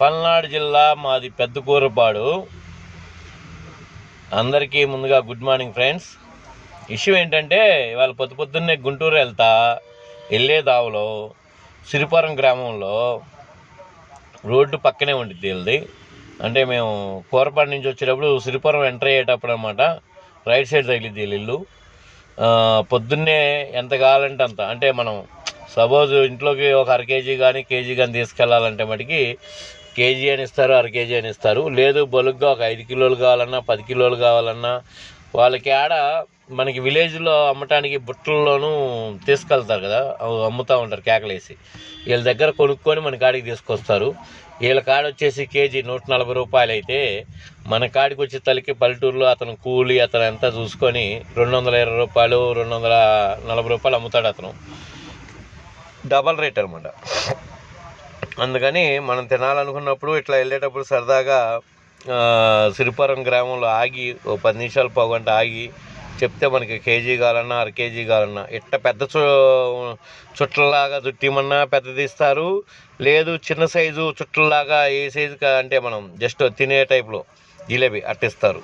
పల్నాడు జిల్లా మాది పెద్ద కూరపాడు. అందరికీ ముందుగా గుడ్ మార్నింగ్ ఫ్రెండ్స్. ఇష్యూ ఏంటంటే ఇవాళ పొద్దు పొద్దున్నే గుంటూరు వెళ్తా వెళ్ళే దావులో సిరిపురం గ్రామంలో రోడ్డు పక్కనే ఉండిద్ది వెళ్ళి అంటే మేము కూరపాడు నుంచి వచ్చేటప్పుడు సిరిపురం ఎంటర్ అయ్యేటప్పుడు అనమాట రైట్ సైడ్ తగిలిద్ది ఇల్లు. పొద్దున్నే ఎంత కావాలంటే అంత. అంటే మనం సపోజ్ ఇంట్లోకి ఒక అర కేజీ కానీ కేజీ కానీ తీసుకెళ్ళాలంటే మటుకి కేజీ అని ఇస్తారు అర కేజీ అని ఇస్తారు. లేదు బలుగ్గా ఒక ఐదు కిలోలు కావాలన్నా పది కిలోలు కావాలన్నా వాళ్ళకి ఆడ మనకి విలేజ్లో అమ్మటానికి బుట్టల్లోనూ తీసుకెళ్తారు కదా అమ్ముతూ ఉంటారు కేకలేసి. వీళ్ళ దగ్గర కొనుక్కొని మన కాడికి తీసుకొస్తారు. వీళ్ళ కాడ వచ్చేసి కేజీ నూట నలభై రూపాయలు అయితే మన కాడికి వచ్చే తలకి పల్లెటూరులో అతను కూలి అతను అంతా చూసుకొని రెండు వందల ఇరవై రూపాయలు రెండు వందల నలభై రూపాయలు అమ్ముతాడు అతను. డబల్ రేట్ అనమాట అందుకని మనం తినాలనుకున్నప్పుడు ఇట్లా వెళ్ళేటప్పుడు సరదాగా సిరిపురం గ్రామంలో ఆగి ఓ పది నిమిషాలు పోగంట ఆగి చెప్తే మనకి కేజీ కావాలన్నా అర కేజీ కావాలన్నా ఇట్ట పెద్ద చు చుట్టలాగా చుట్టిమన్నా పెద్దది ఇస్తారు. లేదు చిన్న సైజు చుట్టలాగా ఏ సైజు అంటే మనం జస్ట్ తినే టైప్లో జిలేబీ అట్టిస్తారు.